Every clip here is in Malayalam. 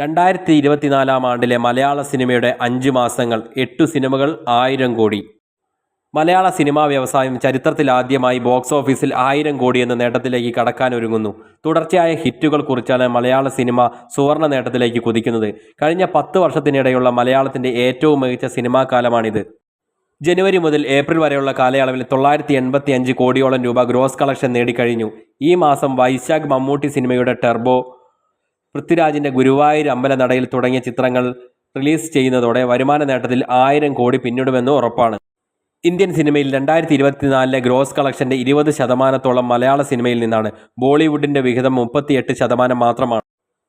രണ്ടായിരത്തി ഇരുപത്തിനാലാം ആണ്ടിലെ മലയാള സിനിമയുടെ അഞ്ച് മാസങ്ങൾ എട്ടു സിനിമകൾ ആയിരം കോടി. മലയാള സിനിമാ വ്യവസായം ചരിത്രത്തിലാദ്യമായി ബോക്സ് ഓഫീസിൽ ആയിരം കോടി എന്ന നേട്ടത്തിലേക്ക് കടക്കാനൊരുങ്ങുന്നു തുടർച്ചയായ ഹിറ്റുകൾ കുറിച്ചാണ് മലയാള സിനിമ സുവർണ നേട്ടത്തിലേക്ക് കുതിക്കുന്നത്. കഴിഞ്ഞ പത്ത് വർഷത്തിനിടെയുള്ള മലയാളത്തിന്റെ ഏറ്റവും മികച്ച സിനിമാ കാലമാണിത്. ജനുവരി മുതൽ ഏപ്രിൽ വരെയുള്ള കാലയളവിൽ തൊള്ളായിരത്തി എൺപത്തി അഞ്ച് കോടിയോളം രൂപ ഗ്രോസ് കളക്ഷൻ നേടിക്കഴിഞ്ഞു. ഈ മാസം വൈശാഖ് മമ്മൂട്ടി സിനിമയുടെ ടെർബോ പൃഥ്വിരാജിന്റെ ഗുരുവായൂർ അമ്പലനടയിൽ തുടങ്ങിയ ചിത്രങ്ങൾ റിലീസ് ചെയ്യുന്നതോടെ വരുമാന നേട്ടത്തിൽ ആയിരം കോടി പിന്നിടുമെന്ന് ഉറപ്പാണ്. ഇന്ത്യൻ സിനിമയിൽ രണ്ടായിരത്തി ഇരുപത്തിനാലിലെ ഗ്രോസ് കളക്ഷന്റെ ഇരുപത് ശതമാനത്തോളം മലയാള സിനിമയിൽ നിന്നാണ് ബോളിവുഡിന്റെ വിഹിതം മുപ്പത്തിയെട്ട് ശതമാനം മാത്രമാണ്.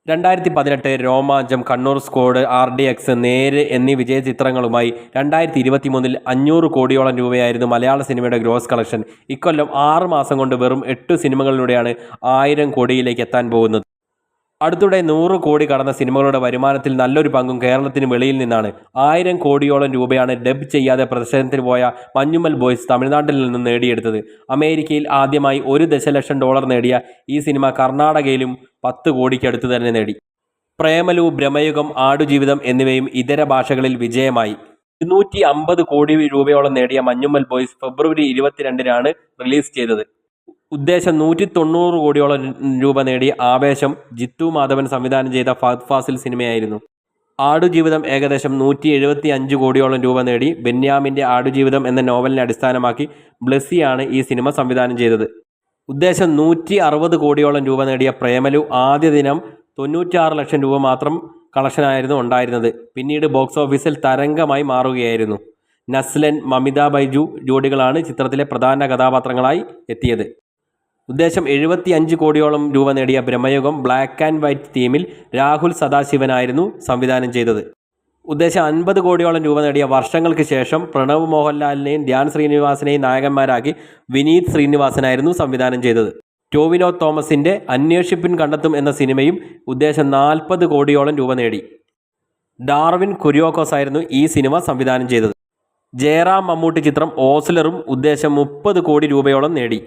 രണ്ടായിരത്തി പതിനെട്ട് Romancham Kannur squad R D X Neru എന്നീ വിജയ ചിത്രങ്ങളുമായി രണ്ടായിരത്തി ഇരുപത്തി മൂന്നിൽ അഞ്ഞൂറ് കോടിയോളം രൂപയായിരുന്നു മലയാള സിനിമയുടെ ഗ്രോസ് കളക്ഷൻ. ഇക്കൊല്ലം ആറ് മാസം കൊണ്ട് വെറും എട്ട് സിനിമകളിലൂടെയാണ് ആയിരം കോടിയിലേക്ക് എത്താൻ പോകുന്നത്. അടുത്തിടെ നൂറ് കോടി കടന്ന സിനിമകളുടെ വരുമാനത്തിൽ നല്ലൊരു പങ്കും കേരളത്തിന് വെളിയിൽ നിന്നാണ്. ആയിരം കോടിയോളം രൂപയാണ് ഡബ് ചെയ്യാതെ പ്രദർശനത്തിന് പോയ മഞ്ഞുമ്മൽ ബോയ്സ് തമിഴ്നാട്ടിൽ നിന്ന് നേടിയെടുത്തത്. അമേരിക്കയിൽ ആദ്യമായി ഒരു ദശലക്ഷം ഡോളർ നേടിയ ഈ സിനിമ കർണാടകയിലും പത്ത് കോടിക്കടുത്ത് തന്നെ നേടി. പ്രേമലു ഭ്രമയുഗം ആടുജീവിതം എന്നിവയും ഇതര ഭാഷകളിൽ വിജയമായി. ഇരുന്നൂറ്റി അമ്പത് കോടി രൂപയോളം നേടിയ മഞ്ഞുമ്മൽ ബോയ്സ് ഫെബ്രുവരി ഇരുപത്തിരണ്ടിനാണ് റിലീസ് ചെയ്തത്. ഉദ്ദേശം നൂറ്റി തൊണ്ണൂറ് കോടിയോളം രൂപ നേടി ആവേശം ജിത്തു മാധവൻ സംവിധാനം ചെയ്ത ഫഹദ് ഫാസിൽ സിനിമയായിരുന്നു. ആടുജീവിതം ഏകദേശം നൂറ്റി എഴുപത്തി അഞ്ച് കോടിയോളം രൂപ നേടി ബെന്യാമിന്റെ ആടുജീവിതം എന്ന നോവലിനെ അടിസ്ഥാനമാക്കി ബ്ലെസ്സിയാണ് ഈ സിനിമ സംവിധാനം ചെയ്തത്. ഉദ്ദേശം നൂറ്റി അറുപത് കോടിയോളം രൂപ നേടിയ പ്രേമലു ആദ്യ ദിനം തൊണ്ണൂറ്റാറ് ലക്ഷം രൂപ മാത്രം കളക്ഷനായിരുന്നു ഉണ്ടായിരുന്നത്. പിന്നീട് ബോക്സ് ഓഫീസിൽ തരംഗമായി മാറുകയായിരുന്നു. നസ്ലൻ മമിത ബൈജു ജോഡികളാണ് ചിത്രത്തിലെ പ്രധാന കഥാപാത്രങ്ങളായി എത്തിയത്. ഉദ്ദേശം എഴുപത്തി അഞ്ച് കോടിയോളം രൂപ നേടിയ ബ്രഹ്മയുഗം ബ്ലാക്ക് ആൻഡ് വൈറ്റ് തീമിൽ രാഹുൽ സദാശിവനായിരുന്നു സംവിധാനം ചെയ്തത്. ഉദ്ദേശം അൻപത് കോടിയോളം രൂപ നേടിയ വർഷങ്ങൾക്ക് ശേഷം പ്രണവ് മോഹൻലാലിനെയും ധ്യാൻ ശ്രീനിവാസിനെയും നായകന്മാരാക്കി വിനീത് ശ്രീനിവാസനായിരുന്നു സംവിധാനം ചെയ്തത്. ടോവിനോ തോമസിന്റെ അന്വേഷിപ്പിൻ കണ്ടെത്തും എന്ന സിനിമയും ഉദ്ദേശം നാൽപ്പത് കോടിയോളം രൂപ നേടി. ഡാർവിൻ കുര്യോക്കോസ് ആയിരുന്നു ഈ സിനിമ സംവിധാനം ചെയ്തത്. ജയറാം മമ്മൂട്ടി ചിത്രം ഓസ്ലറും ഉദ്ദേശം മുപ്പത് കോടി രൂപയോളം നേടി.